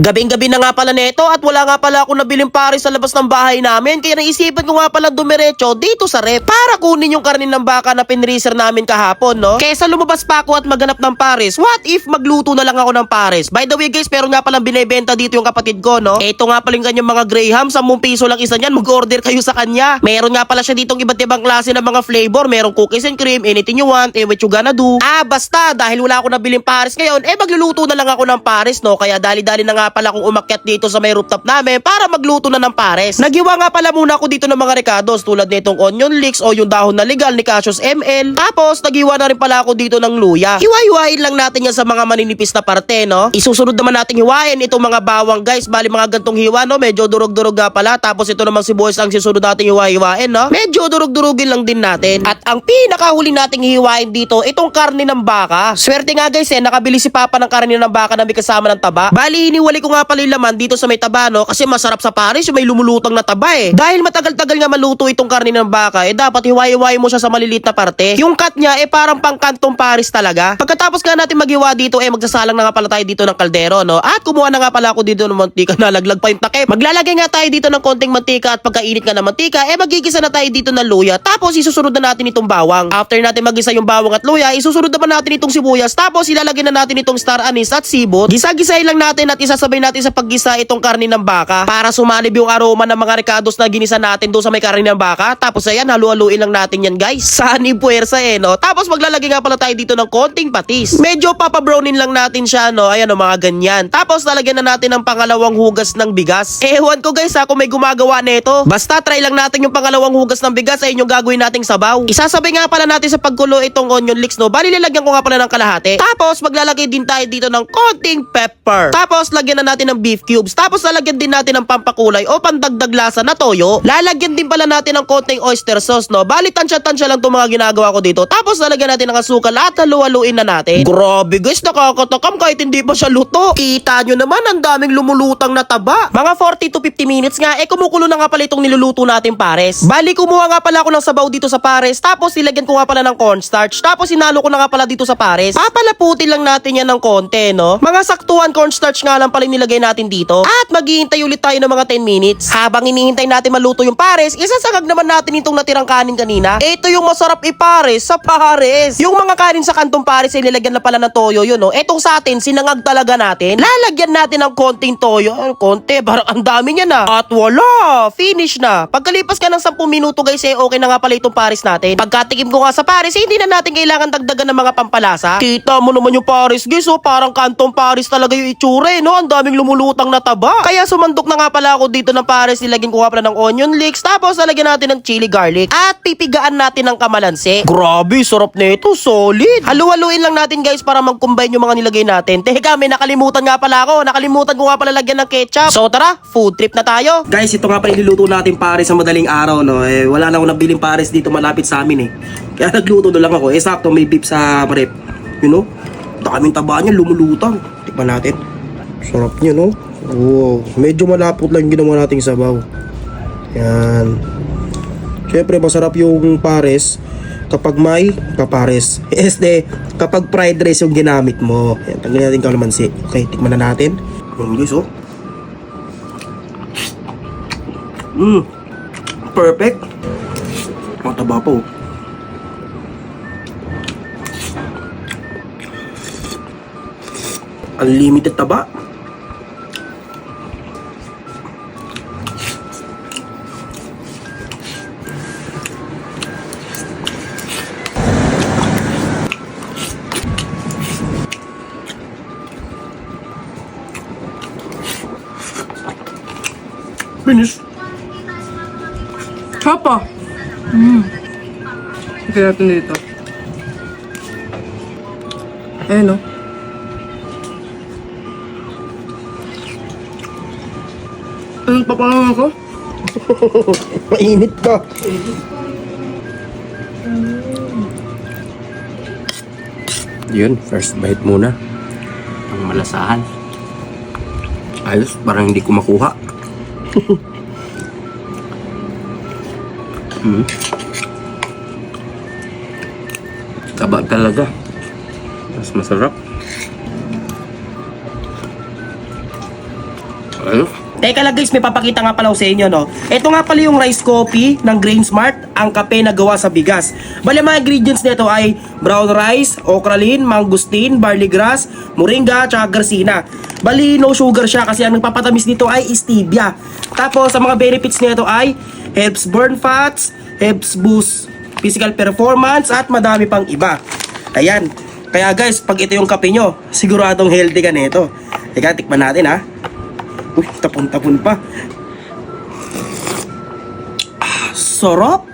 Gabing-gabi na nga pala neto at wala nga pala ako nabiling pares sa labas ng bahay namin kaya naisipan ko nga pala dumiretso dito sa rep para kunin yung karnin ng baka na pinreezer namin kahapon, no? Kesa lumabas pa ako at maghanap ng pares, what if magluto na lang ako ng pares? By the way guys, meron nga palang binebenta dito yung kapatid ko, no? Ito nga pala yung kanyang mga graham, 10 piso lang isa niyan, mag-order kayo sa kanya. Meron nga pala siya ditong iba't ibang klase ng mga flavor, merong cookies and cream, anything you want, eh what you gonna do. Ah, basta, dahil wala ako nabiling pares ngayon, eh magluluto na lang ako ng pares, no? Kaya dali-dali na nga pala akong umakyat dito sa may rooftop namin para magluto na ng pares. Nagiwa nga pala muna ako dito ng mga recados tulad nitong onion leeks o yung dahon na legal ni Cassius ML. Tapos, nagiwa na rin pala ako dito ng luya. Hiwa-hiwain lang natin yan sa mga maninipis na parte, no? Isusunod naman nating hiwain itong mga bawang, guys. Bali mga gantong hiwa, no? Medyo durog-durog nga pala. Tapos ito namang sibuyas ang susunod nating hiwa-hiwain, no? Medyo durog-durugin lang din natin. At ang pinakahuli nating hiwain dito, itong karne ng baka. Swerte nga guys, eh, nakabili si Papa ng karne ng baka na may kasama ng taba. Bali, ko nga pala laman dito sa may taba, no? Kasi masarap sa Paris yung may lumulutang na taba, eh. Dahil matagal-tagal nga maluto itong karne ng baka, eh dapat hiwa-hiwain mo siya sa maliliit na parte. Yung cut niya, eh parang pangkantong Paris talaga. Pagkatapos nga natin maghiwa dito, eh magsasalang na nga pala tayo dito ng kaldero, no? At kumuha na nga pala ako dito ng mantika, nalaglag pa yung takip. Maglalagay nga tayo dito ng konting mantika at pagkainit nga ng mantika, eh magigisa na tayo dito ng luya. Tapos isusunod na natin itong bawang. After natin magisa yung bawang at luya, isusunod naman natin itong sibuyas. Tapos ilalagay na natin itong star anise at sibot. Gisa-gisahin lang natin at isasabay natin sa paggisa itong karne ng baka para sumalib yung aroma ng mga recados na ginisa natin doon sa may karne ng baka. Tapos ayan, halu-haluin lang natin yan guys. Saan puwersa eh, no? Tapos maglalagay nga pala tayo dito ng konting patis. Medyo papabrownin lang natin siya, no? Ayan, o, mga ganyan. Tapos lalagyan na natin ng pangalawang hugas ng bigas. Ewan ko guys, ha, kung may gumagawa nito. Basta try lang natin yung pangalawang hugas ng bigas ay yung gagawin nating sabaw. Isasabay nga pala natin sa pagkulo itong onion leeks, no? Bali, lalagyan ko nga pala ng kalahati. Tapos maglalagay din tayo dito ng konting pepper. Tapos lagyan na natin ng beef cubes. Tapos lalagyan din natin ng pampakulay o pandagdag lasa na toyo. Lalagyan din pala natin ng konting oyster sauce, no? Bali, tansya-tansya lang itong mga ginagawa ko dito. Tapos lalagyan natin ng asukal at halu-haluin na natin. Grabe guys, nakakatakam kahit hindi pa siya luto. Kita nyo naman, ang daming lumulutang na taba. Mga 40 to 50 minutes nga, eh kumukulo na nga pala itong niluluto natin pares. Bali, kumuha nga pala ako ng sabaw dito sa pares. Tapos nilagyan ko nga pala ng cornstarch. Tapos sinalo ko na nga pala dito sa pares. Papalaputin lang natin yan ng konti, no? Mga saktuhan cornstarch nga lang pala yung nilagay natin dito. At maghihintay ulit tayo ng mga 10 minutes. Habang hinihintay natin maluto yung pares, isasagag naman natin itong natirang kanin kanina. Ito yung masarap ipares sa pares. Yung mga kanin sa kantong pares ay nilagyan na pala ng toyo yun, no? Etong sa atin, sinangag talaga natin. Lalagyan natin ng konting toyo. Ano, konti, parang ang dami niya na. At wala, finish na. Pagkalipas ka ng 10 minuto guys, eh okay na nga pala itong pares natin. Pagkatikim ko nga sa pares, eh, hindi na natin kailangan dagdagan ng mga pampalasa. Kita mo naman yung pares guys, oh, parang kantong pares talaga yung itsura, eh, no? Ang daming lumulutang na taba. Kaya sumandok na nga pala ako dito ng pares, nilagyan ko nga pala ng onion leeks, tapos lalagyan natin ng chili garlic. At pipigaan natin ng kamalansi. Grabe, sarap nito, solid. Halu-haluin lang natin guys para mag-combine yung mga nilagay natin. Teka, may nakalimutan nga pala ako. Nakalimutan ko nga pala lagyan ng ketchup. So tara, food trip na tayo. Guys, ito nga pala iluluto natin pares sa madaling araw, no? Eh, wala na akong nabiling pares dito malapit sa amin, eh. Kaya nagluto na lang ako. Eh, sakto, may beef sa rep. You know? Daming taba niya, lumulutang. Tikman natin. Sarap niya, no? Wow. Medyo malapot lang yung ginawa nating sabaw. Yan. Siyempre, masarap yung pares kapag may papares. Este, kapag fried rice yung ginamit mo. Yan, tanggalin natin kalamansi. Okay, tikman na natin. Yan guys, oh. Mmm. Perfect. Ang taba po. Unlimited taba. Finish. Chapa. Mm. Tignan natin dito. Ayan o. Anong papangalan ko? Mainit pa. Yun, first bite muna. Ang malasahan. Ayos, parang hindi ko makuha. Hmm. Taba talaga. Mas masarap. Ano? Teka lang guys, may papakita nga pala sa inyo, no? Ito nga pala yung rice coffee ng Grain Smart, ang kape na gawa sa bigas. Ang mga ingredients nito ay brown rice, okralin, mangustin, barley grass, moringa, tsaka garcina. Bali, no sugar siya kasi ang nagpapatamis nito ay stevia. Tapos, ang mga benefits nito ay helps burn fats, helps boost physical performance, at madami pang iba. Ayan. Kaya guys, pag ito yung kape nyo, siguradong healthy ka nito. Teka, tikman natin ha. Uy, tapon-tapon pa. Ah, sarap.